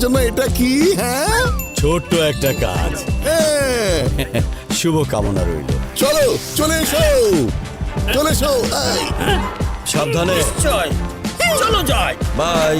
জন্য এটা কি হ্যাঁ? ছোট্ট একটা কাজ। হ্যাঁ। শুভ কামনা রইল। চলো চলে এসো। চলে এসো। সাবধানে। নিশ্চয়। চলো যাই। বাই।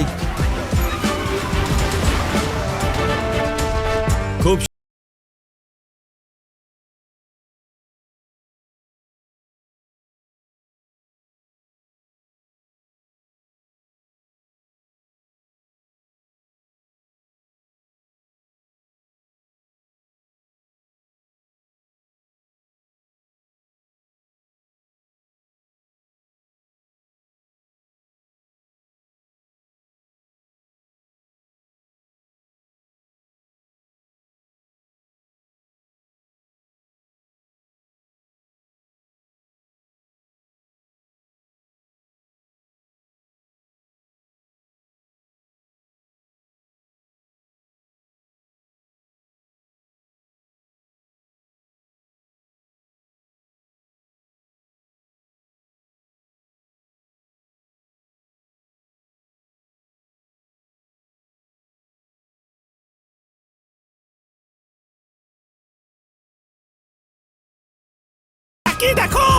কি দেখো।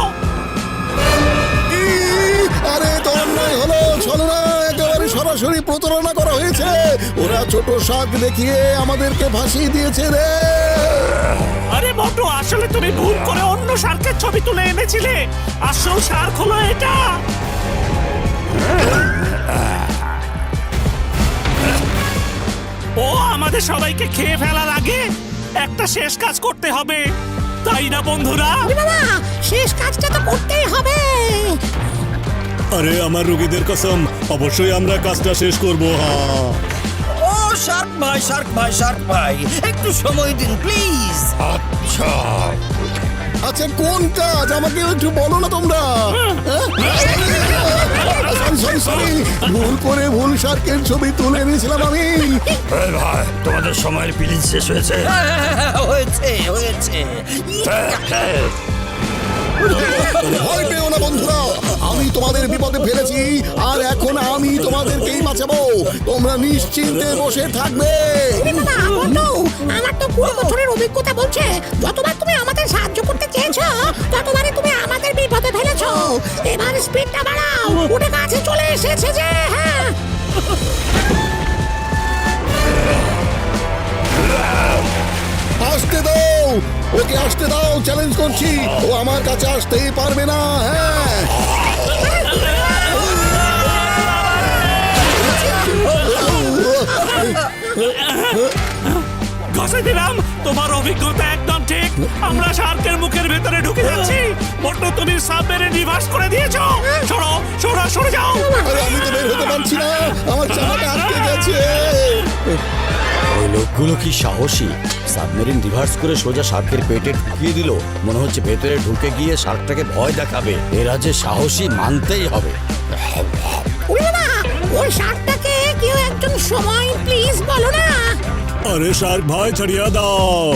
আরে তো অন্যায় হলো চলো না একেবারে সরাসরি প্রতারণা করা হয়েছে। ওরা ছোট শাক দেখিয়ে আমাদেরকে ভাসিয়ে দিয়েছে রে। আরে মোটু আসলে তুমি ভুল করে অন্য শার্কের ছবি তুলে এনেছিলে। আসল শার্ক হলো এটা। ও আমাদের সবাইকে খেয়ে ফেলার আগে একটা শেষ কাজ করতে হবে। তাই না বন্ধুরা? বাবা শেষ কাজটা তো করতেই হবে। আরে আমার রোগীদের কসম অবশ্যই আমরা কাজটা শেষ করব হ্যাঁ ও শার্ক ভাই শার্ক ভাই শার্ক ভাই একটু সময় দিন প্লিজ। আচ্ছা। কোন কাজ আমাকে একটু বলো না তোমরা। সরি সরি ভুল করে ভুল শার্কের ছবি তুলে এনেছিলাম আমি। ভাই তোমাদের সময়ের পিলিজ শেষ হয়েছে। হয়েছে হয়েছে। ভয় পেও না বন্ধুরা। তোমাদের বিপদে ফেলেছি আর এখন আমি তোমাদেরকেই বাঁচাবো। তোমরা নিশ্চিন্তে বসে থাকবে। আমার তো কুড়ি বছরের অভিজ্ঞতা বলছে যতবার তুমি আমাদের সাহায্য করতে চেয়েছো ততবারই তুমি আমাদের বিপদে ফেলেছো। এবার স্পিডটা বাড়াও। উঠে কাছে চলে এসেছে যে হ্যাঁ। আসতে দাও। ওকে আসতে দাও চ্যালেঞ্জ করছি। ও আমার কাছে আসতেই পারবে না হ্যাঁ। দিলাম। তোমার অভিজ্ঞতা একদম ঠিক। আমরা শার্কের মুখের ভেতরে ঢুকে যাচ্ছি। মোটু তুমি সাবমেরিন রিভার্স করে দিয়েছ। সরো সরো সরে যাও। আরে আমি তো বের হতে পারছি না। আমার চাকাটা আটকে গেছে। ওই লোকগুলো কি সাহসী? সাবমেরিন রিভার্স করে সোজা শার্কের পেটে ঢুকিয়ে দিল। মনে হচ্ছে ভেতরে ঢুকে গিয়ে শার্কটাকে ভয় দেখাবে। এরা যে সাহসী মানতেই হবে। ওই শার্টটাকে কেউ একজন সময় আরে শার্ক ভাই ছাড়িয়া দাও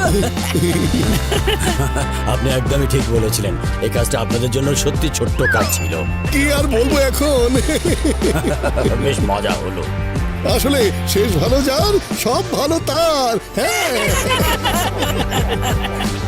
আপনি একদমই ঠিক বলেছিলেন। এই কাজটা আপনাদের জন্য সত্যি ছোট্ট কাজ ছিল। কি আর বলব এখন? বেশ মজা হলো। আসলে শেষ ভালো যার সব ভালো তার। হ্যাঁ।